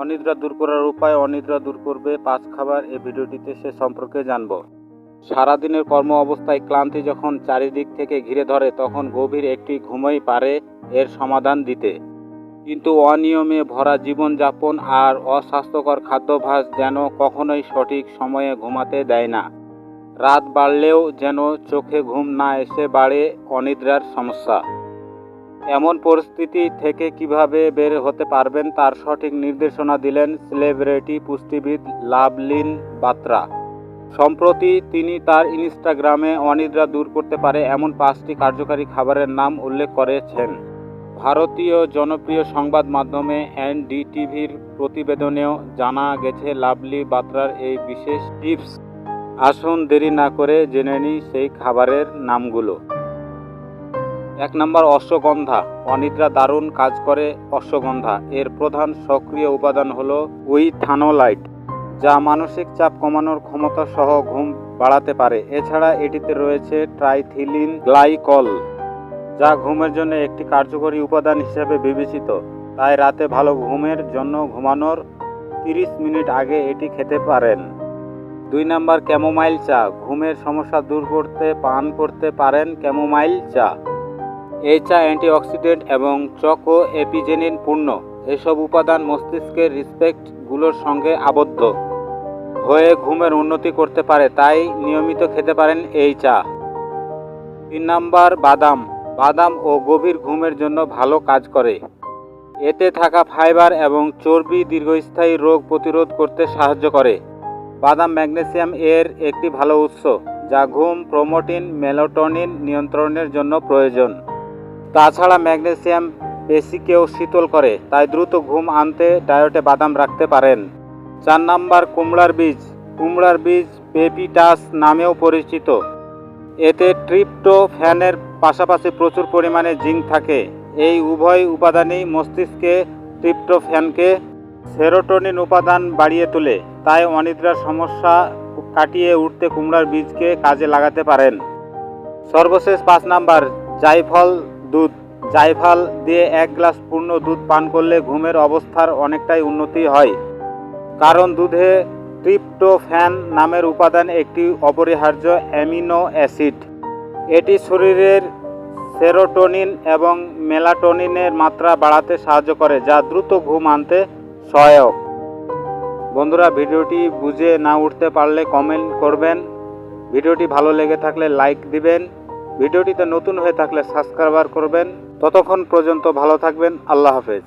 অনিদ্রা দূর করার উপায় অনিদ্রা দূর করবে, পাঁচ খাবার এই ভিডিওটিতে সে সম্পর্কে জানব। সারাদিনের কর্ম অবস্থায় ক্লান্তি যখন চারিদিক থেকে ঘিরে ধরে, তখন গভীর একটি ঘুমই পারে এর সমাধান দিতে। কিন্তু অনিয়মে ভরা জীবনযাপন আর অস্বাস্থ্যকর খাদ্যাভ্যাস যেন কখনোই সঠিক সময়ে ঘুমাতে দেয় না। রাত বাড়লেও যেন চোখে ঘুম না এসে বাড়ে অনিদ্রার সমস্যা। এমন পরিস্থিতি থেকে কীভাবে বের হতে পারবেন তার সঠিক নির্দেশনা দিলেন সেলিব্রিটি পুষ্টিবিদ লাভলিন বাত্রা। সম্প্রতি তিনি তার ইনস্টাগ্রামে অনিদ্রা দূর করতে পারে এমন পাঁচটি কার্যকারী খাবারের নাম উল্লেখ করেছেন। ভারতীয় জনপ্রিয় সংবাদ মাধ্যমে এনডিটিভির প্রতিবেদনেও জানা গেছে লাভলি বাত্রার এই বিশেষ টিপস। আসুন দেরি না করে জেনে নিই সেই খাবারের নামগুলো। এক নম্বর অশ্বগন্ধা। অনিদ্রা দারুণ কাজ করে অশ্বগন্ধা। এর প্রধান সক্রিয় উপাদান হলো উইথানোলাইট, যা মানসিক চাপ কমানোর ক্ষমতা সহ ঘুম বাড়াতে পারে। এছাড়া এটিতে রয়েছে ট্রাইথিলিন গ্লাইকল, যা ঘুমের জন্য একটি কার্যকরী উপাদান হিসেবে বিবেচিত। তাই রাতে ভালো ঘুমের জন্য ঘুমানোর তিরিশ মিনিট আগে এটি খেতে পারেন। দুই নাম্বার ক্যামোমাইল চা, ঘুমের সমস্যা দূর করতে, পান করতে পারেন ক্যামোমাইল চা। এই চা অ্যান্টিঅক্সিডেন্ট এবং চকো এপিজেনিন পূর্ণ। এসব উপাদান মস্তিষ্কের রিসপেক্টগুলোর সঙ্গে আবদ্ধ। হয়ে ঘুমের উন্নতি করতে পারে, তাই নিয়মিত খেতে পারেন এই চা তিন নাম্বার, বাদাম। বাদাম ও গভীর ঘুমের জন্য ভালো কাজ করে। এতে থাকা ফাইবার এবং চর্বি দীর্ঘস্থায়ী রোগ প্রতিরোধ করতে সাহায্য করে। বাদাম ম্যাগনেসিয়াম এর একটি ভালো উৎস, যা ঘুম, প্রোমোটিন, মেলোটনিন নিয়ন্ত্রণের জন্য প্রয়োজন। তাছাড়া ম্যাগনেসিয়াম পেশিকেও শীতল করে, তাই দ্রুত ঘুম আনতে ডায়েটে বাদাম রাখতে পারেন। চার নাম্বার কুমড়ার বীজ কুমড়ার বীজ পেপিটাস নামেও পরিচিত। এতে ট্রিপ্টোফ্যানের পাশাপাশি প্রচুর পরিমাণে জিঙ্ক থাকে। এই উভয় উপাদানই মস্তিষ্কে ট্রিপ্টোফ্যানকে সেরোটোনিন উপাদান বাড়িয়ে তোলে, তাই অনিদ্রার সমস্যা কাটিয়ে উঠতে কুমড়ার বীজকে কাজে লাগাতে পারেন। সর্বশেষ পাঁচ নাম্বার, জাইফল দুধ। জাইফল দিয়ে এক গ্লাস পূর্ণ দুধ পান করলে ঘুমের অবস্থার অনেকটাই উন্নতি হয়। কারণ দুধে ট্রিপ্টোফ্যান নামের উপাদান একটি অপরিহার্য অ্যামিনো অ্যাসিড। এটি শরীরের সেরোটোনিন এবং মেলাটোনিনের মাত্রা বাড়াতে সাহায্য করে, যা দ্রুত ঘুম আনতে সহায়ক। বন্ধুরা, ভিডিওটি বুঝে না উঠতে পারলে কমেন্ট করবেন। ভিডিওটি ভালো লেগে থাকলে লাইক দিবেন। ভিডিওটিতে নতুন হয়ে থাকলে সাবস্ক্রাইবার করবেন। ততক্ষণ পর্যন্ত ভালো থাকবেন। আল্লাহ হাফেজ।